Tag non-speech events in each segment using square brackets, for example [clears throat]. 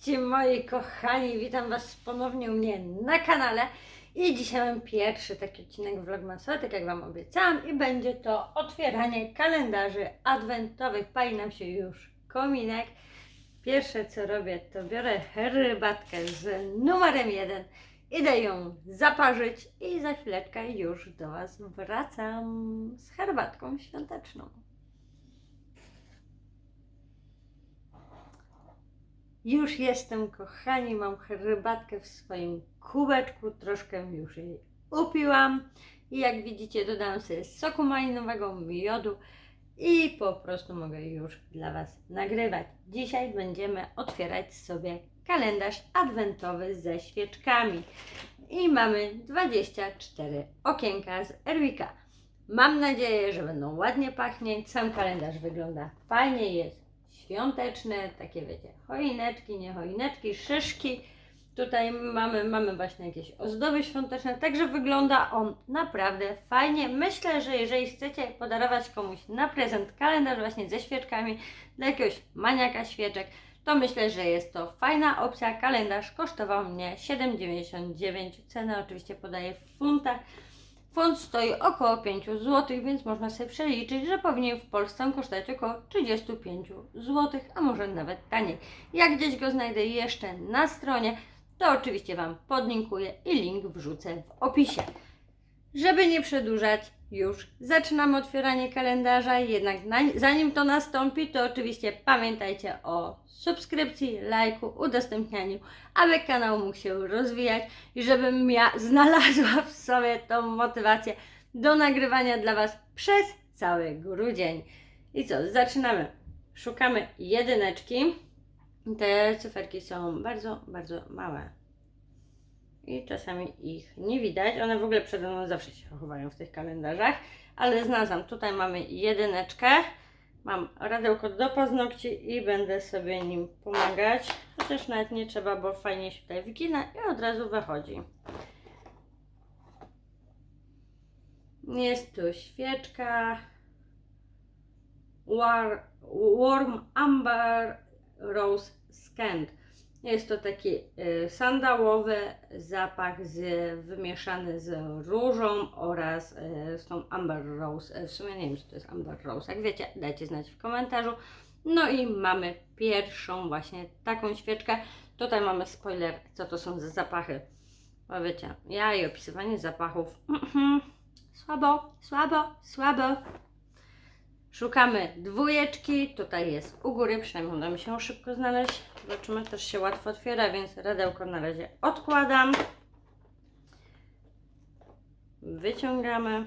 Cześć moi kochani, witam Was ponownie u mnie na kanale i dzisiaj mam pierwszy taki odcinek vlogmasowy, tak jak Wam obiecałam i będzie to otwieranie kalendarzy adwentowych, pali nam się już kominek. Pierwsze co robię to biorę herbatkę z numerem 1, idę ją zaparzyć i za chwileczkę już do Was wracam z herbatką świąteczną. Już jestem, kochani, mam herbatkę w swoim kubeczku, troszkę już jej upiłam i jak widzicie dodałam sobie soku malinowego, miodu i po prostu mogę już dla Was nagrywać. Dzisiaj będziemy otwierać sobie kalendarz adwentowy ze świeczkami i mamy 24 okienka z Erwika. Mam nadzieję, że będą ładnie pachnieć. Sam kalendarz wygląda fajnie, jest świąteczne, takie wiecie, choineczki, nie choineczki, szyszki. Tutaj mamy, mamy właśnie jakieś ozdoby świąteczne, także wygląda on naprawdę fajnie. Myślę, że jeżeli chcecie podarować komuś na prezent kalendarz właśnie ze świeczkami dla jakiegoś maniaka świeczek, to myślę, że jest to fajna opcja. Kalendarz kosztował mnie 7,99. Cenę oczywiście podaję w funtach. Funt stoi około 5 zł, więc można sobie przeliczyć, że powinien w Polsce kosztować około 35 zł, a może nawet taniej. Jak gdzieś go znajdę jeszcze na stronie, to oczywiście Wam podlinkuję i link wrzucę w opisie. Żeby nie przedłużać, już zaczynamy otwieranie kalendarza, jednak na, zanim to nastąpi, to oczywiście pamiętajcie o subskrypcji, lajku, udostępnianiu, aby kanał mógł się rozwijać i żebym ja [laughs] znalazła w sobie tą motywację do nagrywania dla Was przez cały grudzień. I co, zaczynamy. Szukamy jedyneczki. Te cyferki są bardzo, bardzo małe i czasami ich nie widać. One w ogóle przede mną zawsze się chowają w tych kalendarzach, ale znalazłam. Tutaj mamy jedyneczkę. Mam radełko do paznokci i będę sobie nim pomagać. Chociaż nawet nie trzeba, bo fajnie się tutaj wygina i od razu wychodzi. Jest tu świeczka. War, warm Amber Rose Scent. Jest to taki y, sandałowy zapach z, wymieszany z różą oraz y, z tą Amber Rose. Y, W sumie nie wiem, co to jest Amber Rose. Jak wiecie, dajcie znać w komentarzu. No i mamy pierwszą właśnie taką świeczkę. Tutaj mamy spoiler, co to są za zapachy. Bo wiecie, ja i opisywanie zapachów słabo, słabo, słabo. Szukamy dwójeczki, tutaj jest u góry, przynajmniej uda mi się szybko znaleźć. Zobaczymy, też się łatwo otwiera, więc radełko na razie odkładam. Wyciągamy.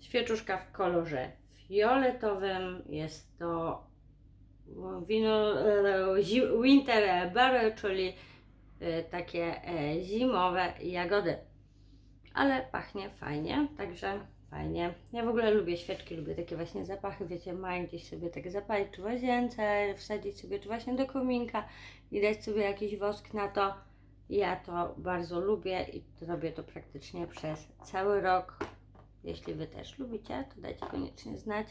Świeczuszka w kolorze fioletowym. Jest to wino e, winter berry, czyli e, takie e, zimowe jagody. Ale pachnie fajnie, także fajnie. Ja w ogóle lubię świeczki, lubię takie właśnie zapachy, wiecie, mają gdzieś sobie tak zapalić czy w łazience, wsadzić sobie czy właśnie do kominka i dać sobie jakiś wosk na to. Ja to bardzo lubię i robię to praktycznie przez cały rok. Jeśli Wy też lubicie, to dajcie koniecznie znać.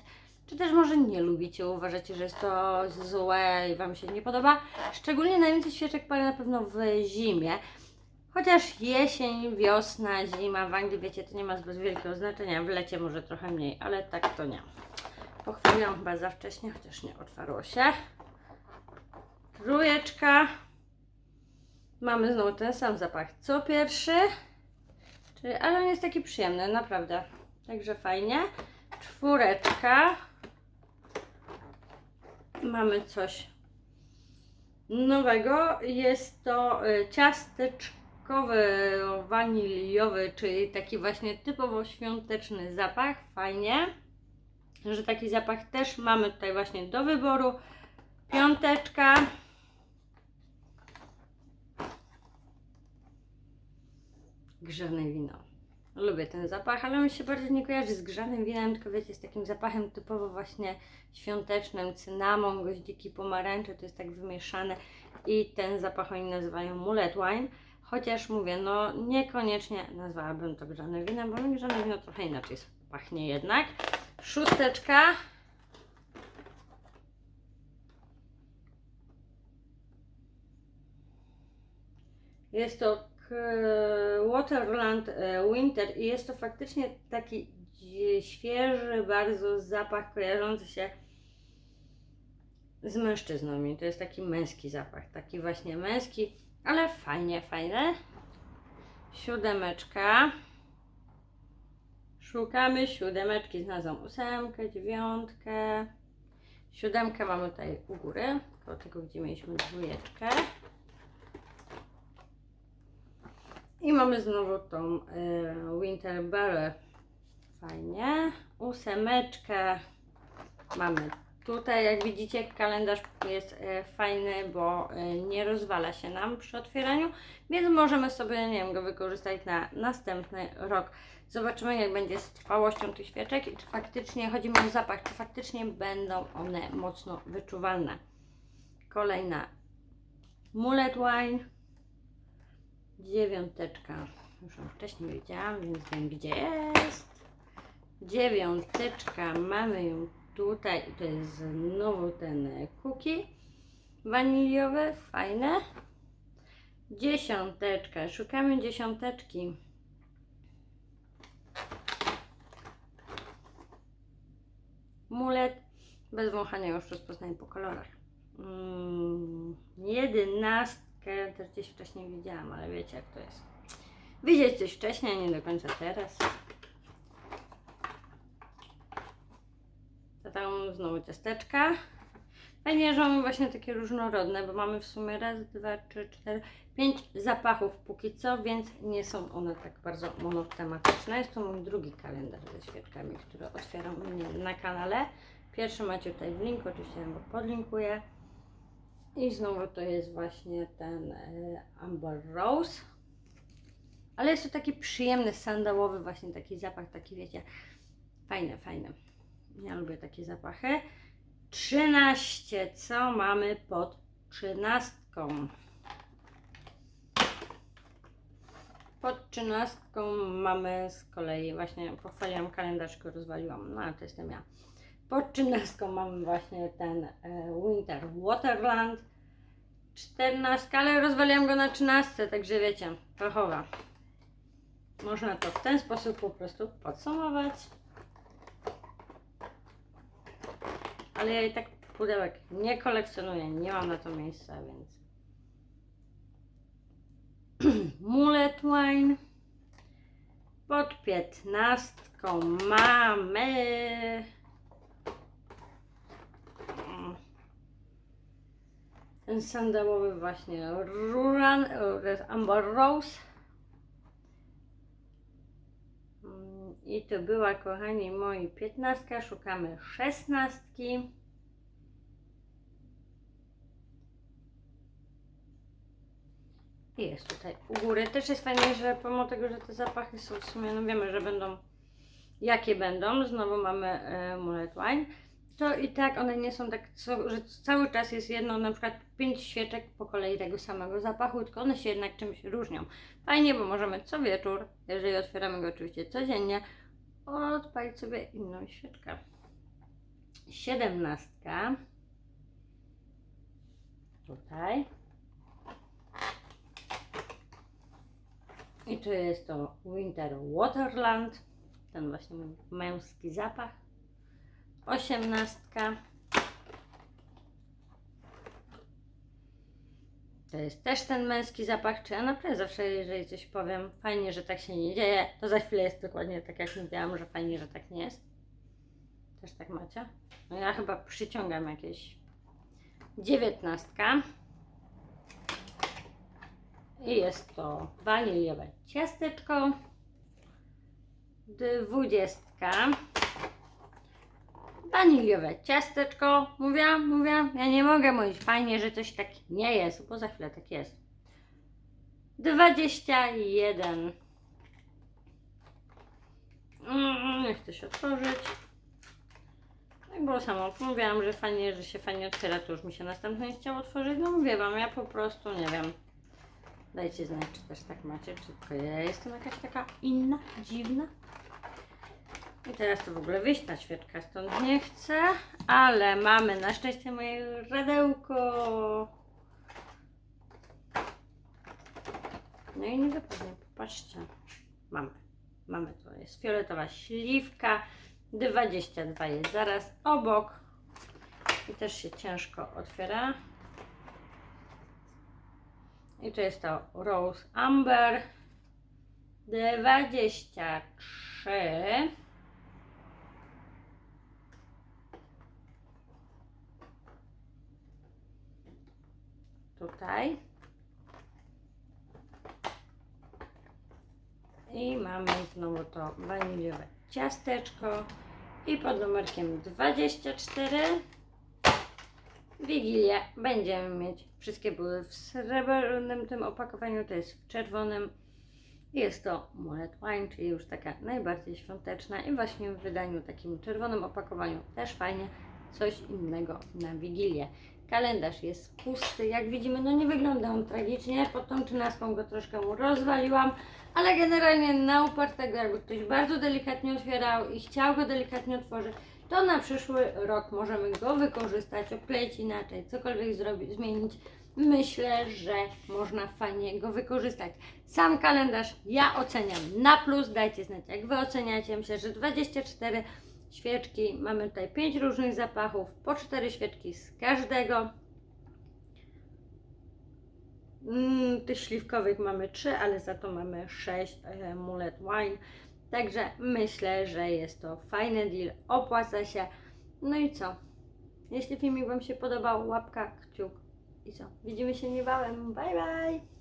Czy też może nie lubicie, uważacie, że jest to złe i Wam się nie podoba. Szczególnie najwięcej świeczek palę na pewno w zimie. Chociaż jesień, wiosna, zima w Anglii, wiecie, to nie ma zbyt wielkiego znaczenia. W lecie może trochę mniej, ale tak to nie. Pochwaliłam chyba za wcześnie, chociaż nie otwarło się. Trójeczka. Mamy znowu ten sam zapach co pierwszy. Czyli, ale on jest taki przyjemny, naprawdę. Także fajnie. Czwóreczka. Mamy coś nowego. Jest to y, ciasteczkowy, waniliowy, czyli taki właśnie typowo świąteczny zapach. Fajnie, że taki zapach też mamy tutaj właśnie do wyboru. Piąteczka. Grzane wino. Lubię ten zapach, ale on się bardziej nie kojarzy z grzanym winem, tylko wiecie, z takim zapachem typowo właśnie świątecznym, cynamon, goździki, pomarańcze, to jest tak wymieszane i ten zapach oni nazywają mullet wine, chociaż mówię, no niekoniecznie nazwałabym to grzanym winem, bo grzane wino trochę inaczej pachnie jednak. Szósteczka. Jest to Waterland e, Winter i jest to faktycznie taki świeży bardzo zapach kojarzący się z mężczyznami. To jest taki męski zapach, taki właśnie męski, ale fajnie, fajne. Siódemeczka. Szukamy siódemeczki, znalazłam ósemkę, dziewiątkę. Siódemkę mamy tutaj u góry, koło tego gdzie mieliśmy dwójeczkę. I mamy znowu tą y, Winter Berry. Fajnie. Ósemeczkę mamy tutaj. Jak widzicie, kalendarz jest e, fajny, bo e, nie rozwala się nam przy otwieraniu, więc możemy sobie, nie wiem, go wykorzystać na następny rok. Zobaczymy, jak będzie z trwałością tych świeczek i czy faktycznie, chodzi mi o zapach, czy faktycznie będą one mocno wyczuwalne. Kolejna Mullet Wine. Dziewiąteczka. Już ją wcześniej widziałam, więc wiem gdzie jest. Dziewiąteczka. Mamy ją tutaj. To jest znowu ten e, cookie waniliowy. Fajne. Dziesiąteczka. Szukamy dziesiąteczki. Mulet. Bez wąchania już rozpoznaję po kolorach. Mm, jedenastkę też gdzieś wcześniej widziałam, ale wiecie jak to jest. Widzieć coś wcześniej, a nie do końca teraz. Tam znowu ciasteczka. Fajnie, że mamy właśnie takie różnorodne, bo mamy w sumie raz, dwa, trzy, cztery, pięć zapachów póki co, więc nie są one tak bardzo monotematyczne. Jest to mój drugi kalendarz ze świeczkami, który otwieram mnie na kanale. Pierwszy macie tutaj w linku, oczywiście ja go podlinkuję. I znowu to jest właśnie ten e, Amber Rose. Ale jest to taki przyjemny, sandałowy właśnie taki zapach, taki wiecie, fajny, fajny. Ja lubię takie zapachy. 13. Co mamy pod trzynastką? Pod trzynastką mamy z kolei właśnie, pochwaliłam kalendarz, rozwaliłam, no ale to jestem ja. Pod trzynastką mamy właśnie ten e, Winter Waterland. 14, ale rozwaliłam go na 13, także wiecie, trochowa. Można to w ten sposób po prostu podsumować. Ale ja i tak pudełek nie kolekcjonuję, nie mam na to miejsca, więc. [clears throat] Mullet wine. Pod piętnastką mamy. Ten sandałowy właśnie Ruran, e, Amber Rose. Mm, I to była, kochani moi, piętnastka. Szukamy szesnastki. Jest tutaj u góry. Też jest fajnie, że pomimo tego, że te zapachy są w sumie, no wiemy, że będą, jakie będą. Znowu mamy e, Mullet Wine. To i tak one nie są tak, co, że cały czas jest jedno, na przykład pięć świeczek po kolei tego samego zapachu, tylko one się jednak czymś różnią. Fajnie, bo możemy co wieczór, jeżeli otwieramy go oczywiście codziennie, odpalić sobie inną świeczkę. Siedemnastka. Tutaj. I tu jest to Winter Waterland. Ten właśnie męski zapach. Osiemnastka. To jest też ten męski zapach, czy ja naprawdę zawsze, jeżeli coś powiem, fajnie, że tak się nie dzieje, to za chwilę jest dokładnie tak, jak mówiłam, że fajnie, że tak nie jest. Też tak macie? No ja chyba przyciągam jakieś dziewiętnastka. I jest to waniliowe ciasteczko. Dwudziestka. Waniliowe ciasteczko. Mówiłam, mówiłam. Ja nie mogę mówić fajnie, że coś tak nie jest, bo za chwilę tak jest. 21. Mm, nie chcę się otworzyć. Tak było samo. Mówiłam, że fajnie, że się fajnie otwiera, to już mi się następnie nie chciało otworzyć. No mówię wam, ja po prostu nie wiem. Dajcie znać, czy też tak macie, czy tylko ja jestem jakaś taka inna, dziwna. I teraz to w ogóle wyjść ta świeczka stąd nie chcę, ale mamy na szczęście moje radełko. No i nie wypadnie, popatrzcie. Mamy, mamy to jest fioletowa śliwka, 22 jest zaraz obok i też się ciężko otwiera. I to jest to Rose Amber 23. Tutaj. I mamy znowu to waniliowe ciasteczko. I pod numerkiem 24 Wigilię będziemy mieć. Wszystkie były w srebrnym tym opakowaniu, to jest w czerwonym. Jest to Mulet Wine, czyli już taka najbardziej świąteczna i właśnie w wydaniu takim czerwonym opakowaniu też fajnie coś innego na Wigilię. Kalendarz jest pusty, jak widzimy, no nie wygląda on tragicznie, pod tą trzynastką go troszkę rozwaliłam, ale generalnie na upartego, jakby ktoś bardzo delikatnie otwierał i chciał go delikatnie otworzyć, to na przyszły rok możemy go wykorzystać, obkleić inaczej, cokolwiek zrobić, zmienić. Myślę, że można fajnie go wykorzystać. Sam kalendarz ja oceniam na plus. Dajcie znać, jak Wy oceniacie. Myślę, że 24 świeczki. Mamy tutaj 5 różnych zapachów, po 4 świeczki z każdego. Mm, tych śliwkowych mamy 3, ale za to mamy 6 e, mulet wine. Także myślę, że jest to fajny deal, opłaca się. No i co? Jeśli filmik Wam się podobał, łapka, kciuk i co? Widzimy się niebawem. Bye bye!